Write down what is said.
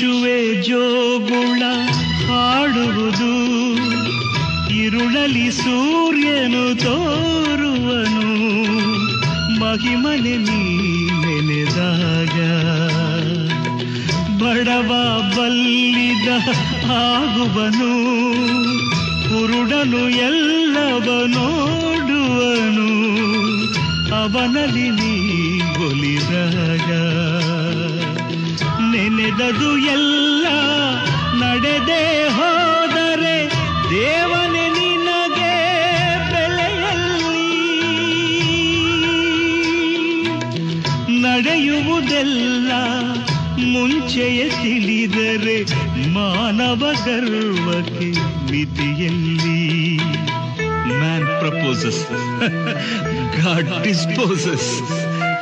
ಶಿಶುವೆ ಜೋಗುಳ ಹಾಡುವುದು, ಇರುಳಲಿ ಸೂರ್ಯನು ತೋರುವನು, ಮಹಿಮನೆ ನೀ ನೆನೆದಾಗ. ಬಡವ ಬಲ್ಲಿದ ಆಗುವನು, ಕುರುಡನು ಎಲ್ಲವ ನೋಡುವನು, ಅವನಲ್ಲಿ ನೀ ಬೊಲಿದಾಗ. ನೆನೆದದು ಎಲ್ಲ, ನಡೆದೆ ಹೋದರೆ ದೇವನೇ ನಿನಗೆ ಬೆಲೆಯಲ್ಲಿ. ನಡೆಯುವುದೆಲ್ಲ ಮುಂಚೆಯೇ ತಿಳಿದರೆ ಮಾನವ ಗರ್ವಕ್ಕೆ ಮಿತಿಯಲ್ಲಿ. Man proposes god disposes